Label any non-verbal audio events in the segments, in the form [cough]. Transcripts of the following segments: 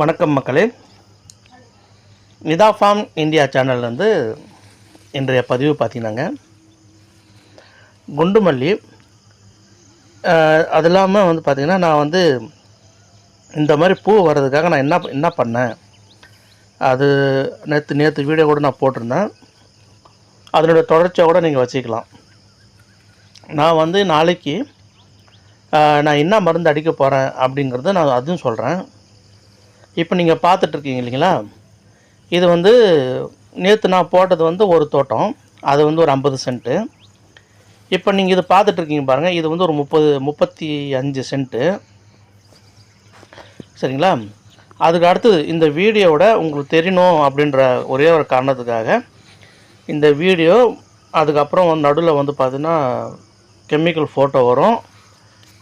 வணக்கம் மக்களே. Nita form India சேனல்லேருந்து இன்றைய பதிவு பார்த்தீங்கன்னாங்க. குண்டுமல்லி. அது இல்லாமல் வந்து பார்த்திங்கன்னா நான் வந்து இந்த மாதிரி பூ வர்றதுக்காக நான் என்ன என்ன பண்ணேன்? அது நேற்று நேற்று வீடியோ கூட நான் போட்டிருந்தேன். அதனோட தொடர்ச்சியாக கூட நீங்கள் வச்சுக்கலாம். நான் வந்து நாளைக்கு நான் என்ன மருந்து அடிக்க போகிறேன் அப்படிங்கிறத நான் அதுவும் சொல்கிறேன் இப்போ நீங்கள் பார்த்துட்ருக்கீங்க இல்லைங்களா? இது வந்து நேற்று நான் போட்டது வந்து ஒரு தோட்டம். அது வந்து ஒரு ஐம்பது சென்ட்டு. இப்போ நீங்கள் இது பார்த்துட்ருக்கீங்க பாருங்கள் இது வந்து ஒரு முப்பது முப்பத்தி அஞ்சு சென்ட்டு. சரிங்களா? அதுக்கு அடுத்தது இந்த வீடியோவோட உங்களுக்கு தெரியணும் அப்படின்ற ஒரே ஒரு காரணத்துக்காக இந்த வீடியோ அதுக்கப்புறம் நடுவில் வந்து பார்த்திங்கன்னா கெமிக்கல் ஃபோட்டோ வரும்.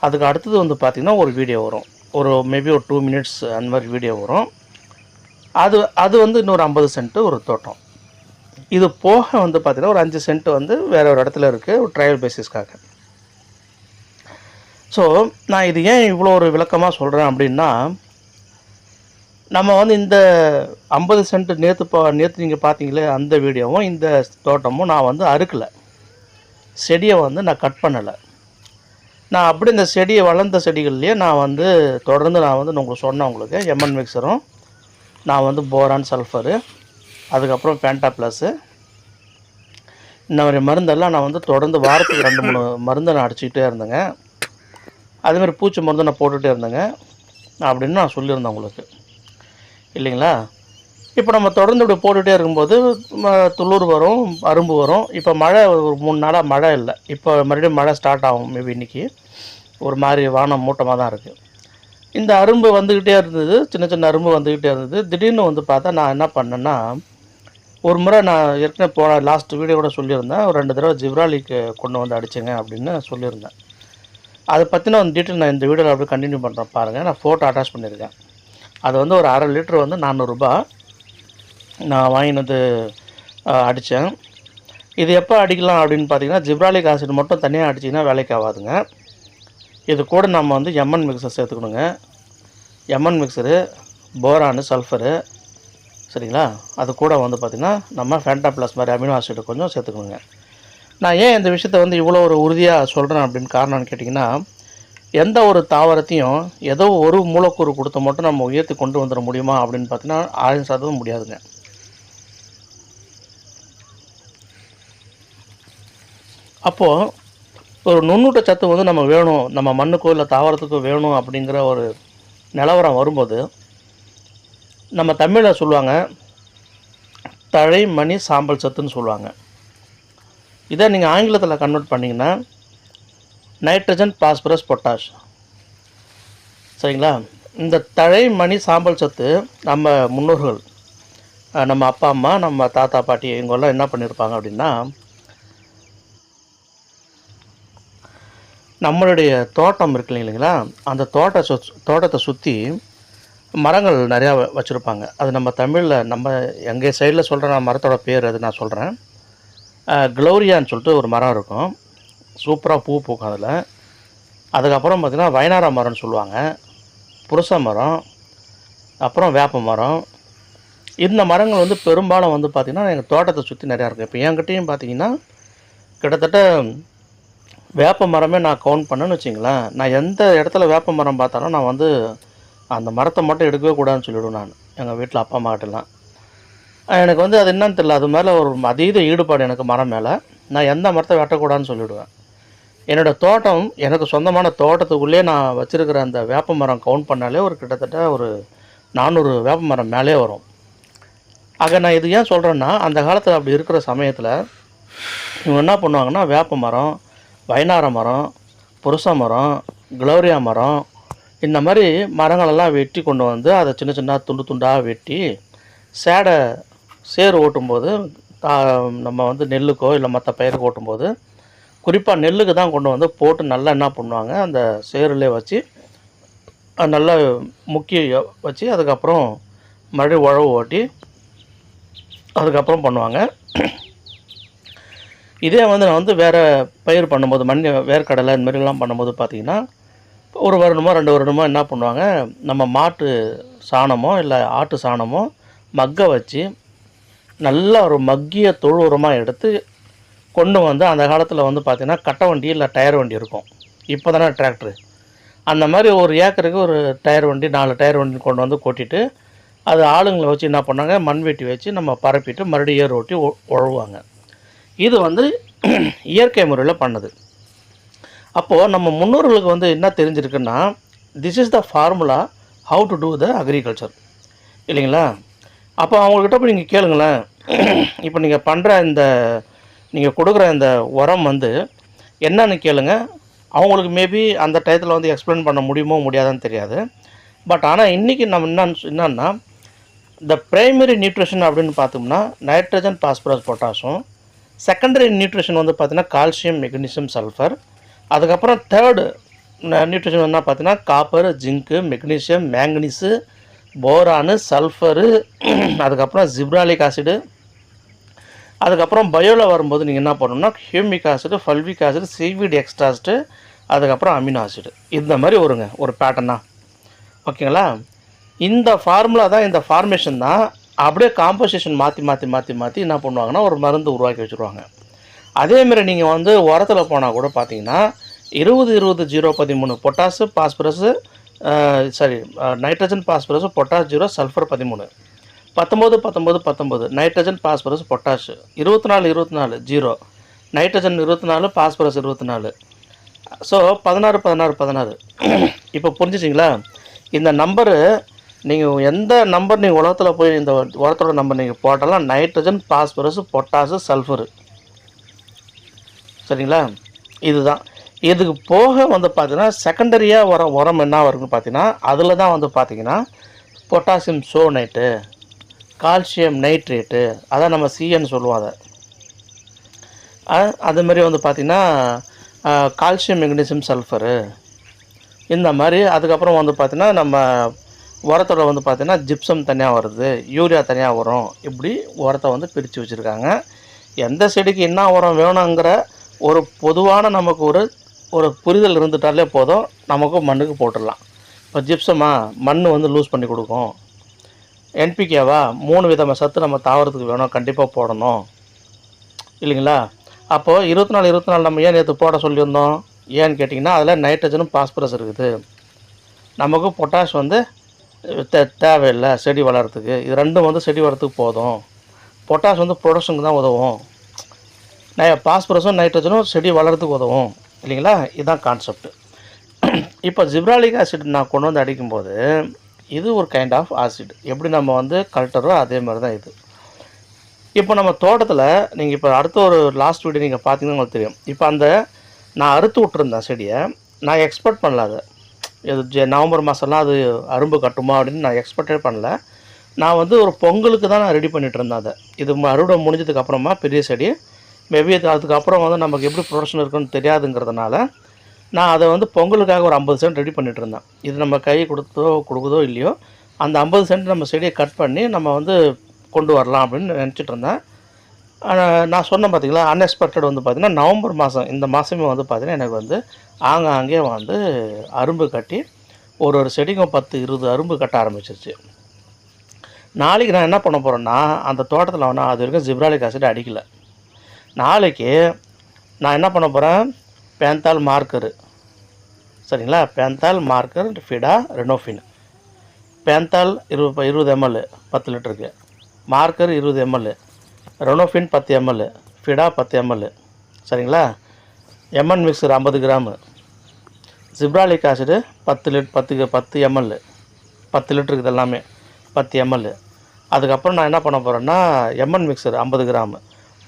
அதுக்கு அடுத்தது வந்து பார்த்திங்கன்னா ஒரு வீடியோ வரும். ஒரு மேபி ஒரு டூ மினிட்ஸ் அந்த மாதிரி வீடியோ வரும். அது அது வந்து இன்னொரு ஐம்பது சென்ட்டு ஒரு தோட்டம். இது போக வந்து பார்த்திங்கன்னா ஒரு அஞ்சு சென்ட் வந்து வேறு ஒரு இடத்துல இருக்குது ஒரு ட்ரையல் பேசிஸ்க்காக ஸோ நான் இது ஏன் இவ்வளோ ஒரு விளக்கமாக சொல்கிறேன் அப்படின்னா நம்ம வந்து இந்த ஐம்பது சென்ட் நேற்று பா நேற்று நீங்கள் பார்த்தீங்களே அந்த வீடியோவும் இந்த தோட்டமும் நான் வந்து அறுக்கலை. செடியை வந்து நான் கட் பண்ணலை. நான் அப்படி இந்த செடியை வளர்ந்த செடிகள்லேயே நான் வந்து தொடர்ந்து நான் வந்து உங்களுக்கு சொன்னேன் உங்களுக்கு எம்என் மிக்சரும் நான் வந்து போரான் சல்ஃபரு அதுக்கப்புறம் பேண்டா ப்ளஸ்ஸு இந்த மாதிரி மருந்தெல்லாம் நான் வந்து தொடர்ந்து வாரத்துக்கு ரெண்டு மூணு மருந்து நான் அடிச்சுக்கிட்டே இருந்தேங்க. அதுமாதிரி பூச்சி மருந்து நான் போட்டுகிட்டே இருந்தேங்க. அப்படின்னு நான் சொல்லியிருந்தேன் உங்களுக்கு. இல்லைங்களா? இப்போ நம்ம தொடர்ந்து இப்படி போட்டுகிட்டே இருக்கும்போது ம- வரும் அரும்பு வரும். இப்போ மழை ஒரு மூணு நாளாக மழை இல்லை. இப்போ மறுபடியும் மழை ஸ்டார்ட் ஆகும் மேபி இன்றைக்கி ஒரு மாதிரி வானம் மூட்டமாக தான் இருக்குது இந்த அரும்பு வந்துக்கிட்டே இருந்தது சின்ன சின்ன அரும்பு வந்துக்கிட்டே இருந்தது. திடீர்னு வந்து பார்த்தா நான் என்ன பண்ணேன்னா ஒரு முறை நான் ஏற்கனவே போன லாஸ்ட் வீடியோ கூட சொல்லியிருந்தேன். ஒரு ரெண்டு தடவை ஜிப்ராலிக்கு கொண்டு வந்து அடிச்சேங்க அப்படின்னு சொல்லியிருந்தேன். அதை பற்றின அந்த டீட்டெயில் நான் இந்த வீடியோவில் அப்படியே கண்டினியூ பண்ணுறேன் பாருங்கள் நான் ஃபோட்டோ அட்டாச் பண்ணியிருக்கேன். அது வந்து ஒரு அரை லிட்டர் வந்து நானூறுரூபா நான் வாங்கினது அடித்தேன். இது எப்போ அடிக்கலாம் அப்படின்னு பார்த்தீங்கன்னா ஜிப்ராலிக் ஆசிட் மட்டும் தனியாக அடிச்சிங்கன்னா வேலைக்கு ஆகாதுங்க. இது கூட நம்ம வந்து எம்என் மிக்சர் சேர்த்துக்கணுங்க. எம்என் மிக்சரு போரானு சல்ஃபரு சரிங்களா? அது கூட வந்து பார்த்திங்கன்னா நம்ம ஃபேண்டா ப்ளஸ் மாதிரி அமினோ ஆசிட் கொஞ்சம் சேர்த்துக்கணுங்க. நான் ஏன் இந்த விஷயத்தை வந்து இவ்வளோ ஒரு உறுதியாக சொல்கிறேன் அப்படின்னு காரணம்னு கேட்டிங்கன்னா எந்த ஒரு தாவரத்தையும் ஏதோ ஒரு மூலக்கூறு கொடுத்து மட்டும் நம்ம உயர்த்தி கொண்டு வந்துட முடியுமா அப்படின்னு பார்த்தீங்கன்னா ஆயிரம் சாதவும் முடியாதுங்க. அப்போது ஒரு நுண்ணூட்ட சத்து வந்து நம்ம வேணும் நம்ம மண்ணுக்கோ இல்லை தாவரத்துக்கோ வேணும் அப்படிங்கிற ஒரு நிலவரம் வரும்போது நம்ம தமிழில் சொல்லுவாங்க தழை மணி சாம்பல் சத்துன்னு சொல்லுவாங்க. இதை நீங்கள் ஆங்கிலத்தில் கன்வெர்ட் பண்ணிங்கன்னா நைட்ரஜன் பாஸ்பரஸ் பொட்டாஷ் சரிங்களா? இந்த தழை மணி சாம்பல் சத்து நம்ம முன்னோர்கள் நம்ம அப்பா அம்மா நம்ம தாத்தா பாட்டி இவங்கெல்லாம் என்ன பண்ணியிருப்பாங்க அப்படின்னா நம்மளுடைய தோட்டம் இருக்கு இல்லைங்களா? அந்த தோட்ட சு தோட்டத்தை சுற்றி மரங்கள் நிறையா வச்சுருப்பாங்க. அது நம்ம தமிழில் நம்ம எங்கள் சைடில் சொல்கிற நான் மரத்தோட பேர் அது நான் சொல்கிறேன் க்ளோரியான்னு சொல்லிட்டு ஒரு மரம் இருக்கும். சூப்பராக பூ பூக்கும் அதில். அதுக்கப்புறம் பார்த்திங்கன்னா வயனார மரம்னு சொல்லுவாங்க. புருஷ மரம் அப்புறம் வேப்ப மரம். இந்த மரங்கள் வந்து பெரும்பாலும் வந்து பார்த்திங்கன்னா எங்கள் தோட்டத்தை சுற்றி நிறையா இருக்கும். இப்போ என்கிட்டையும் பார்த்தீங்கன்னா கிட்டத்தட்ட வேப்ப மரமே நான் கவுண்ட் பண்ணேன்னு வச்சிங்களேன். நான் எந்த இடத்துல வேப்ப மரம் பார்த்தாலும் நான் வந்து அந்த மரத்தை மட்டும் எடுக்கவே கூடாதுன்னு சொல்லிவிடுவேன் நான் எங்கள் வீட்டில் அப்பா அம்மாட்டெல்லாம் எனக்கு வந்து அது என்னன்னு தெரியல. அது மேலே ஒரு அதீத ஈடுபாடு எனக்கு மரம் மேலே. நான் எந்த மரத்தை வெட்டக்கூடாதுன்னு சொல்லிவிடுவேன் என்னோடய தோட்டம் எனக்கு சொந்தமான தோட்டத்துக்குள்ளே நான் வச்சுருக்கிற அந்த வேப்ப மரம் கவுண்ட் பண்ணாலே ஒரு கிட்டத்தட்ட ஒரு நானூறு வேப்ப மரம் மேலே வரும். ஆக நான் இது ஏன் சொல்கிறேன்னா அந்த காலத்தில் அப்படி இருக்கிற சமயத்தில் இவங்க என்ன பண்ணுவாங்கன்னா வேப்ப மரம் வைனார மரம் புருஷ மரம் க்ளோரியா மரம் இந்த மாதிரி மரங்களெல்லாம் வெட்டி கொண்டு வந்து அதை சின்ன சின்ன துண்டு துண்டாக வெட்டி சேடை சேர் ஓட்டும்போது நம்ம வந்து நெல்லுக்கோ இல்லை மற்ற பயிருக்கு ஓட்டும்போது குறிப்பாக நெல்லுக்கு தான் கொண்டு வந்து போட்டு நல்லா என்ன பண்ணுவாங்க அந்த சேருலே வச்சு அது நல்லா முக்கி வச்சு அதுக்கப்புறம் மறுபடியும் உழவு ஓட்டி அதுக்கப்புறம் பண்ணுவாங்க. இதே வந்து நான் வந்து வேறு பயிர் பண்ணும்போது மண் வேர்க்கடலை இந்த மாதிரிலாம் பண்ணும்போது பார்த்திங்கன்னா ஒரு வருடமோ ரெண்டு வருடமோ என்ன பண்ணுவாங்க நம்ம மாட்டு சாணமோ இல்லை ஆட்டு சாணமோ மக்க வச்சு நல்லா ஒரு மக்கிய தொழு உரமாக எடுத்து கொண்டு வந்து அந்த காலத்தில் வந்து பார்த்திங்கன்னா கட்டை வண்டி இல்லை டயர் வண்டி இருக்கும். இப்போ தானே டிராக்டரு. அந்த மாதிரி ஒரு ஏக்கருக்கு ஒரு டயர் வண்டி நாலு டயர் வண்டி கொண்டு வந்து கொட்டிட்டு அது ஆளுங்களை வச்சு என்ன பண்ணாங்க மண் வெட்டி வச்சு நம்ம பரப்பிட்டு மறுபடியும் ஏர் ஓட்டி உ- உழுவாங்க இது வந்து இயற்கை முறையில் பண்ணுது. அப்போது நம்ம முன்னோர்களுக்கு வந்து என்ன தெரிஞ்சிருக்குன்னா this is the formula how to do the agriculture இல்லைங்களா? அப்போ அவங்கக்கிட்ட போய் நீங்கள் கேளுங்களேன். இப்போ நீங்கள் பண்ணுற இந்த நீங்கள் கொடுக்குற இந்த உரம் வந்து என்னன்னு கேளுங்க. அவங்களுக்கு மேபி அந்த டயத்தில் வந்து எக்ஸ்பிளைன் பண்ண முடியுமோ முடியாதான்னு தெரியாது. பட் ஆனால் இன்றைக்கி நம்ம என்னன்னு என்னன்னா இந்த ப்ரைமரி நியூட்ரிஷன் அப்படின்னு பார்த்தோம்னா நைட்ரஜன் பாஸ்பரஸ் பொட்டாஷும் செகண்டரி நியூட்ரிஷன் வந்து பார்த்தீங்கன்னா கால்சியம் மெக்னீசியம் சல்ஃபர் அதுக்கப்புறம் தேர்டு நியூட்ரிஷன் என்ன பார்த்தீங்கன்னா copper zinc magnesium manganese boron sulphur அதுக்கப்புறம் ஜிப்ராலிக் ஆசிடு அதுக்கப்புறம் பயோவில் வரும்போது நீங்கள் என்ன பண்ணணும்னா humic acid fulvic acid seaweed extract அதுக்கப்புறம் அமினோ ஆசிடு இந்த மாதிரி வருங்க ஒரு பேட்டர்னா ஓகேங்களா இந்த ஃபார்முலா தான் இந்த ஃபார்மேஷன் தான் அப்படியே காம்போசிஷன் மாற்றி மாற்றி மாற்றி மாற்றி என்ன பண்ணுவாங்கன்னா ஒரு மருந்து உருவாக்கி வச்சுருவாங்க. அதேமாரி நீங்கள் வந்து உரத்தில் போனால் கூட பார்த்தீங்கன்னா இருபது இருபது ஜீரோ பதிமூணு potash phosphorus sorry nitrogen phosphorus potash zero sulphur பதிமூணு. பத்தொம்போது பத்தொம்போது பத்தொம்போது நைட்ரஜன் பாஸ்பரஸ் பொட்டாஷ் இருபத்தி நாலு இருபத்தி நாலு ஜீரோ. நைட்ரஜன் இருபத்தி நாலு பாஸ்பரஸ் இருபத்தி நாலு ஸோ பதினாறு பதினாறு பதினாறு. [clears throat] இப்போ புரிஞ்சுச்சிங்களா? இந்த நம்பரு நீங்கள் எந்த நம்பர் நீங்கள் உலகத்தில் போய் இந்த உரத்தோட நம்பர் நீங்கள் போட்டாலும் நைட்ரஜன் பாஸ்பரஸ் பொட்டாசு சல்ஃபரு சரிங்களா? இதுதான். இதுக்கு போக வந்து பார்த்தீங்கன்னா செகண்டரியாக உரம் உரம் என்ன வரும்னு பார்த்தீங்கன்னா அதில் தான் வந்து பார்த்தீங்கன்னா பொட்டாசியம் சோனைட்டு கால்சியம் நைட்ரேட்டு அதான் நம்ம சிஎன்னு சொல்லுவோம் அதை. அதுமாரி வந்து பார்த்திங்கன்னா கால்சியம் மெக்னீசியம் சல்ஃபரு இந்த மாதிரி அதுக்கப்புறம் வந்து பார்த்திங்கன்னா நம்ம உரத்தோட வந்து பார்த்திங்கன்னா ஜிப்சம் தனியாக வருது யூரியா தனியாக வரும். இப்படி உரத்தை வந்து பிரித்து வச்சுருக்காங்க. எந்த செடிக்கு என்ன உரம் வேணுங்கிற ஒரு பொதுவான நமக்கு ஒரு ஒரு புரிதல் இருந்துட்டாலே போதும். நமக்கு மண்ணுக்கு போட்டுடலாம். இப்போ ஜிப்சமா மண் வந்து லூஸ் பண்ணி கொடுக்கும். என்பிகேவா மூணு விதமாக சத்து நம்ம தாவரத்துக்கு வேணும். கண்டிப்பாக போடணும். இல்லைங்களா? அப்போது இருபத்தி நாலு இருபத்தி நாலு நம்ம ஏன் நேற்று போட சொல்லியிருந்தோம்? ஏன்னு கேட்டிங்கன்னா அதில் நைட்ரஜனும் பாஸ்பரஸ் இருக்குது. நமக்கு பொட்டாஷ் வந்து தே தேவையில்லை செடி வளர்கிறதுக்கு இது ரெண்டும் வந்து செடி வளர்கிறதுக்கு போதும். பொட்டாஷ் வந்து ப்ரொடக்ஷனுக்கு தான் உதவும். நை பாஸ்பரஸும் நைட்ரஜனும் செடி வளர்கிறதுக்கு உதவும். இல்லைங்களா? இதுதான் கான்செப்ட் இப்போ ஜிப்ராலிக் ஆசிட் நான் கொண்டு வந்து அடிக்கும்போது இது ஒரு கைண்ட் ஆஃப் ஆசிட் எப்படி நம்ம வந்து கல்ட்டரோ அதே மாதிரி தான் இது. இப்போ நம்ம தோட்டத்தில் நீங்கள் இப்போ அடுத்த ஒரு லாஸ்ட் வீடியோ நீங்கள் பார்த்தீங்கன்னா உங்களுக்கு தெரியும். இப்போ அந்த நான் அறுத்து விட்டுருந்தேன் செடியை நான் எக்ஸ்பெக்ட் பண்ணல அதை. இது ஜெ- நவம்பர் மாதம்லாம் அது அரும்பு கட்டுமா அப்படின்னு நான் எக்ஸ்பெக்டே பண்ணல. நான் வந்து ஒரு பொங்கலுக்கு தான் நான் ரெடி பண்ணிகிட்டு இருந்தேன் அதை. இது அறுவடை முடிஞ்சதுக்கு அப்புறமா பெரிய செடி. மேபி அது அதுக்கப்புறம் வந்து நமக்கு எப்படி ப்ரொடக்ஷன் இருக்குன்னு தெரியாதுங்கிறதுனால நான் அதை வந்து பொங்கலுக்காக ஒரு ஐம்பது சென்ட் ரெடி பண்ணிகிட்டு இருந்தேன். இது நம்ம கை கொடுத்தோ கொடுக்குதோ இல்லையோ அந்த ஐம்பது சென்ட் நம்ம செடியை கட் பண்ணி நம்ம வந்து கொண்டு வரலாம் அப்படின்னு நினச்சிட்டு இருந்தேன். நான் சொன்னேன் பார்த்தீங்களா அன்எக்ஸ்பெக்டட் வந்து பார்த்தீங்கன்னா நவம்பர் மாதம் இந்த மாதமே வந்து பார்த்திங்கன்னா எனக்கு வந்து ஆங்காங்கே வந்து அரும்பு கட்டி ஒரு ஒரு செடிக்கும் பத்து இருபது அரும்பு கட்ட ஆரம்பிச்சிருச்சு. நாளைக்கு நான் என்ன பண்ண போகிறேன்னா அந்த தோட்டத்தில் வேணால் அது வரைக்கும் ஜிப்ராலிக் ஆசிட் அடிக்கல. நாளைக்கு நான் என்ன பண்ண போகிறேன் பேந்தால் மார்க்கரு. சரிங்களா? பேந்தால் மார்க்கர் ஃபிடா ரெனோஃபின். பேந்தால் இருபது இருபது எம்எல் பத்து லிட்டருக்கு. மார்க்கர் இருபது எம்எல் ரெனோஃபின் பத்து எம்எல் ஃபிடா பத்து எம்எல் சரிங்களா? எம்என் மிக்சர் ஐம்பது கிராமு. ஜிப்ராலிக் ஆசிடு பத்து லிட் பத்து பத்து எம்எல் பத்து லிட்டருக்கு இது எல்லாமே பத்து எம்எல் அதுக்கப்புறம் நான் என்ன பண்ண போகிறேன்னா எம்என் மிக்சர் ஐம்பது கிராமு.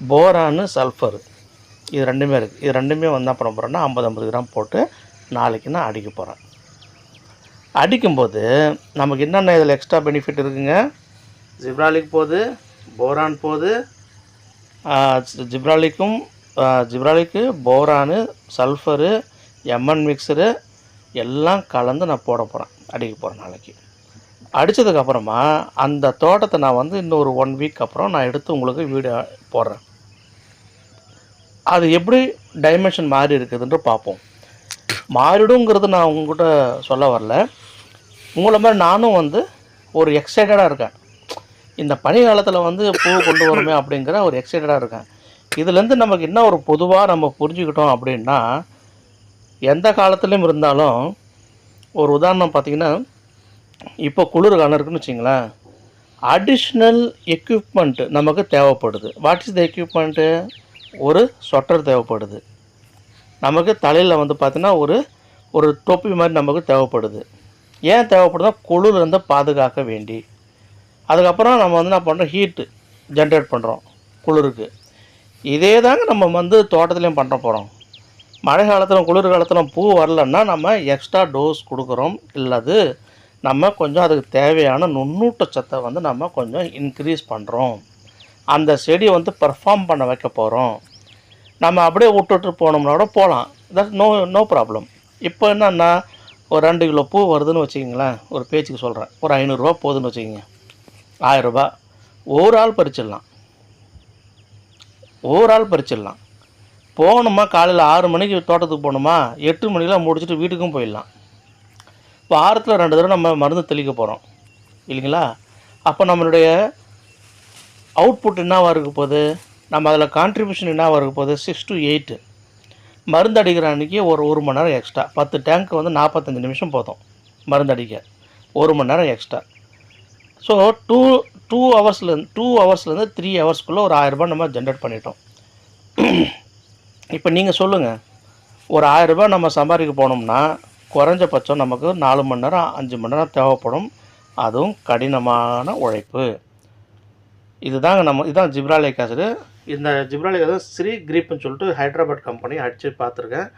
போரானு சல்ஃபர் இது ரெண்டுமே இருக்குது இது ரெண்டுமே வந்து என்ன பண்ண போகிறேன்னா ஐம்பது ஐம்பது கிராம் போட்டு நாளைக்கு நான் அடிக்க போகிறேன் அடிக்கும்போது நமக்கு என்னென்ன இதில் எக்ஸ்ட்ரா பெனிஃபிட் இருக்குங்க? ஜிப்ராலிக் போகுது போரான் போகுது ஜிப்ராலிக்கும் ஜிப்ராலிக்கு போரானு சல்ஃபரு எம்என் மிக்சரு எல்லாம் கலந்து நான் போட போகிறேன் அடிக்க போகிறேன் நாளைக்கு. அடித்ததுக்கப்புறமா அந்த தோட்டத்தை நான் வந்து இன்னொரு ஒன் வீக் அப்புறம் நான் எடுத்து உங்களுக்கு வீடியோ போடுறேன். அது எப்படி டைமென்ஷன் மாறி இருக்குதுன்ற பார்ப்போம். மாறிடுங்கிறது நான் உங்ககிட்ட சொல்ல வரல. உங்களை மாதிரி நானும் வந்து ஒரு எக்ஸைட்டடாக இருக்கேன். இந்த பனி காலத்தில் வந்து பூ கொண்டு வருமே அப்படிங்கிற ஒரு எக்ஸைட்டடாக இருக்கேன் இதுலேருந்து நமக்கு என்ன ஒரு பொதுவாக நம்ம புரிஞ்சுக்கிட்டோம் அப்படின்னா எந்த காலத்துலேயும் இருந்தாலும் ஒரு உதாரணம் பார்த்திங்கன்னா இப்போ குளிர் காலம் இருக்குன்னு வச்சிங்களேன். அடிஷ்னல் எக்யூப்மெண்ட் நமக்கு தேவைப்படுது. வாட் இஸ் த எக்யூப்மெண்ட்டு ஒரு ஸ்வெட்டர் தேவைப்படுது. நமக்கு தலையில் வந்து பார்த்திங்கன்னா ஒரு ஒரு தொப்பி மாதிரி நமக்கு தேவைப்படுது. ஏன் தேவைப்படுதுன்னா குளிர்லேருந்து பாதுகாக்க வேண்டி. அதுக்கப்புறம் நம்ம வந்து என்ன பண்ணுறோம் ஹீட்டு ஜென்ரேட் பண்ணுறோம் குளிருக்கு. இதே தாங்க நம்ம வந்து தோட்டத்துலேயும் பண்ண போகிறோம் மழை காலத்தில் குளிர் காலத்தில் பூ வரலன்னா நம்ம எக்ஸ்ட்ரா டோஸ் கொடுக்குறோம். இல்லது நம்ம கொஞ்சம் அதுக்கு தேவையான நுண்ணூட்டச்சத்தை வந்து நம்ம கொஞ்சம் இன்க்ரீஸ் பண்ணுறோம் அந்த செடியை வந்து பெர்ஃபார்ம் பண்ண வைக்க போகிறோம் நம்ம அப்படியே விட்டுட்டு போனோம்னா கூட போகலாம். தட் நோ நோ ப்ராப்ளம் இப்போ என்னன்னா ஒரு ரெண்டு கிலோ பூ வருதுன்னு வச்சுக்கிங்களேன். ஒரு பேச்சுக்கு சொல்கிறேன் ஒரு ஐநூறுரூவா போகுதுன்னு வச்சுக்கிங்க. ஆயிரரூபா ஒரு பறிச்சிடலாம். ஒரு ஆள் பறிச்சிடலாம். போகணுமா காலையில் ஆறு மணிக்கு தோட்டத்துக்கு போகணுமா? எட்டு மணிக்கெலாம் முடிச்சுட்டு வீட்டுக்கும் போயிடலாம். இப்போ வாரத்தில் ரெண்டு தடவை நம்ம மருந்து தெளிக்க போகிறோம் இல்லைங்களா? அப்போ நம்மளுடைய அவுட்புட் என்னவாக இருக்க போகுது? நம்ம அதில் கான்ட்ரிபியூஷன் என்னவாக இருக்க போகுது? சிக்ஸ் டு எயிட்டு மருந்து அடிக்கிற அன்றைக்கி ஒரு ஒரு மணி நேரம் எக்ஸ்ட்ரா பத்து டேங்க் வந்து நாற்பத்தஞ்சு நிமிஷம் போதும். மருந்து அடிக்க. ஒரு மணி நேரம் எக்ஸ்ட்ரா ஸோ டூ டூ ஹவர்ஸ்லேருந்து டூ ஹவர்ஸ்லேருந்து த்ரீ ஹவர்ஸ்க்குள்ளே ஒரு ஆயரரூபா நம்ம ஜென்ரேட் பண்ணிட்டோம். இப்போ நீங்கள் சொல்லுங்கள் ஒரு ஆயரரூபா நம்ம சம்பாதிக்க போனோம்னா குறைஞ்சபட்சம் நமக்கு நாலு மணி நேரம் அஞ்சு மணி நேரம் தேவைப்படும். அதுவும் கடினமான உழைப்பு. இதுதாங்க நம்ம இதுதான் ஜிப்ராலிக் ஆசிடு இந்த ஜிப்ராலிக் ஆசிட் ஸ்ரீ கிரீப்னு சொல்லிட்டு ஹைதராபாத் கம்பெனி அடித்து பார்த்துருக்கேன்.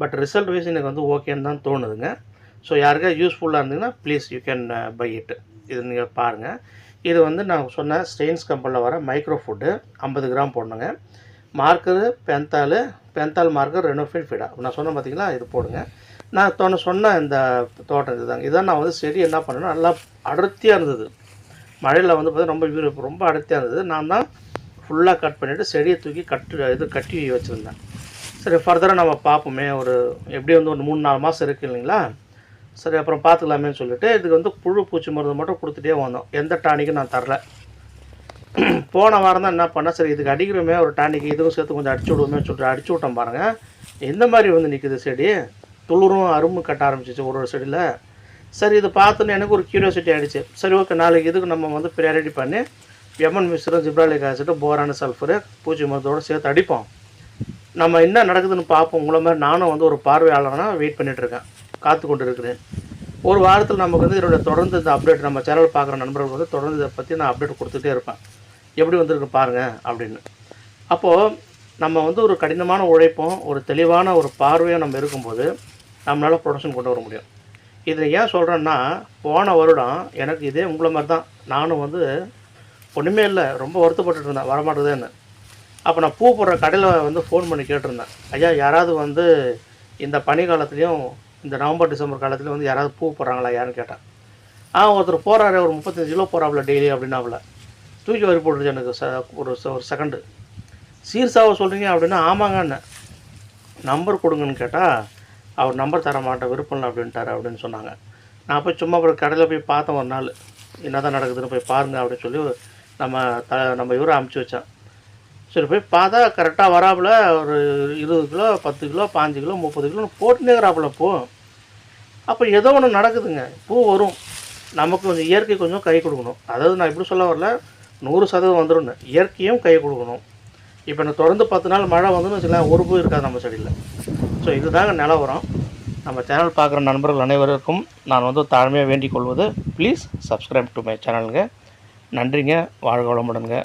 பட் ரிசல்ட் வைஸ் எனக்கு வந்து ஓகேன்னு தான் தோணுதுங்க. ஸோ யாருக்கா யூஸ்ஃபுல்லாக இருந்ததுன்னா please you can buy it இது நீங்கள் பாருங்கள் இது வந்து நான் சொன்ன ஸ்டெயின்ஸ் கம்பெனியில் வர மைக்ரோ ஃபுட்டு ஐம்பது கிராம் போடணுங்க. மார்க்கரு பென்தால் பென்தால் மார்க்கர் ரெனோஃபின் ஃபீடா. நான் சொன்னேன் பார்த்தீங்களா இது போடுங்க. நான் தோண சொன்ன இந்த தோட்டம் இதுதாங்க. இதான் நான் வந்து செடி என்ன பண்ணேன்னா நல்லா அடர்த்தியாக இருந்தது. மழையில் வந்து பார்த்தீங்கன்னா ரொம்ப வீடு ரொம்ப அடர்த்தியாக இருந்தது. நான் தான் ஃபுல்லாக கட் பண்ணிவிட்டு செடியை தூக்கி கட்டு இது கட்டி வச்சுருந்தேன். சரி ஃபர்தராக நம்ம பார்ப்போமே. ஒரு எப்படி வந்து ஒரு மூணு நாலு மாதம் இருக்குது இல்லைங்களா? சரி அப்புறம் பார்த்துக்கலாமேன்னு சொல்லிட்டு இதுக்கு வந்து புழு பூச்சி மருந்து மட்டும் கொடுத்துட்டே வந்தோம். எந்த டானிக்கும் நான் தரல. போன வாரம் தான் என்ன பண்ணேன் சரி இதுக்கு அடிக்கிறோமே ஒரு டானிக்கு இதுவும் சேர்த்து கொஞ்சம் அடிச்சு விடுவோமே சொல்லிட்டு அடிச்சு விட்டோம் பாருங்கள் எந்த மாதிரி வந்து நிற்குது செடி? துளிரும் அரும்பு கட்ட ஆரம்பிச்சிச்சு ஒரு ஒரு செடியில். சரி இது பார்த்தோன்னே எனக்கு ஒரு க்யூரியாசிட்டி ஆகிடுச்சு சரி ஓகே நாளைக்கு இதுக்கு நம்ம வந்து ப்ரியாரிட்டி பண்ணி எமன் மிஸ்ரம் ஜிப்ராலிக் ஆசிட்டு போரான சல்ஃபரு பூச்சி மருந்தோடு சேர்த்து அடிப்போம். நம்ம என்ன நடக்குதுன்னு பார்ப்போம். உங்களை மாதிரி நானும் வந்து ஒரு பார்வையாளராக வெயிட் பண்ணிகிட்ருக்கேன் காத்து கொண்டு இருக்கிறேன் ஒரு வாரத்தில் நமக்கு வந்து இதோட தொடர்ந்து இந்த அப்டேட் நம்ம சேனல் பார்க்குற நண்பர்கள் வந்து தொடர்ந்து இதை பற்றி நான் அப்டேட் கொடுத்துட்டே இருப்பேன். எப்படி வந்திருக்கு பாருங்கள் அப்படின்னு. அப்போது நம்ம வந்து ஒரு கடினமான உழைப்பும் ஒரு தெளிவான ஒரு பார்வையும் நம்ம இருக்கும்போது நம்மளால் ப்ரொடக்ஷன் கொண்டு வர முடியும். இதை ஏன் சொல்கிறேன்னா போன வருடம் எனக்கு இதே உங்களை மாதிரி தான் நானும் வந்து ஒன்றுமே இல்லை ரொம்ப வருத்தப்பட்டுட்டு இருந்தேன் வரமாட்டேதுன்னு அப்போ நான் பூ போடுற கடையில் வந்து ஃபோன் பண்ணி கேட்டிருந்தேன். ஐயா யாராவது வந்து இந்த பனி காலத்துலேயும் இந்த நவம்பர் டிசம்பர் காலத்தில் வந்து யாராவது பூ போடுறாங்களா யாருன்னு கேட்டால் ஆ ஒருத்தர் போகிறாரு ஒரு முப்பத்தஞ்சு கிலோ போகிறாப்புல டெய்லி அப்படின்னாப்புல. தூக்கி வரி போட்டுருச்சு எனக்கு ச ஒரு ஒரு செகண்டு சீர்சாவை சொல்கிறீங்க அப்படின்னா ஆமாங்கன்னு நம்பர் கொடுங்கன்னு கேட்டால் அவர் நம்பர் தர மாட்டேன் விருப்பம் இல்லை அப்படின்ட்டாரு அப்படின்னு சொன்னாங்க. நான் போய் சும்மா அப்புறம் கடையில் போய் பார்த்தேன் ஒரு நாள். என்ன தான் நடக்குதுன்னு போய் பாருங்கள் அப்படின்னு சொல்லி நம்ம த நம்ம இவரை அமுச்சு வச்சேன். சரி போய் பார்த்தா கரெக்டாக வராப்புல ஒரு இருபது கிலோ பத்து கிலோ பாஞ்சு கிலோ முப்பது கிலோ போட்டுனே இருக்கிறாப்புல பூ. அப்போ ஏதோ ஒன்று நடக்குதுங்க. பூ வரும். நமக்கு கொஞ்சம் இயற்கை கொஞ்சம் கை கொடுக்கணும். அதாவது நான் இப்படி சொல்ல வரல. நூறு சதவீதம் வந்துடும் இயற்கையும் கை கொடுக்கணும். இப்போ எனக்கு தொடர்ந்து பத்து நாள் மழை வந்துன்னு வச்சுக்கலாம் ஒரு பூ இருக்காது நம்ம செடியில். ஸோ இதுதாங்க நிலவரம் நம்ம சேனல் பார்க்குற நண்பர்கள் அனைவருக்கும் நான் வந்து தாழ்மையாக வேண்டிக் கொள்வது. ப்ளீஸ் சப்ஸ்கிரைப் டு மை சேனலுங்க நன்றிங்க. வாழ்க வளமுடனுங்க.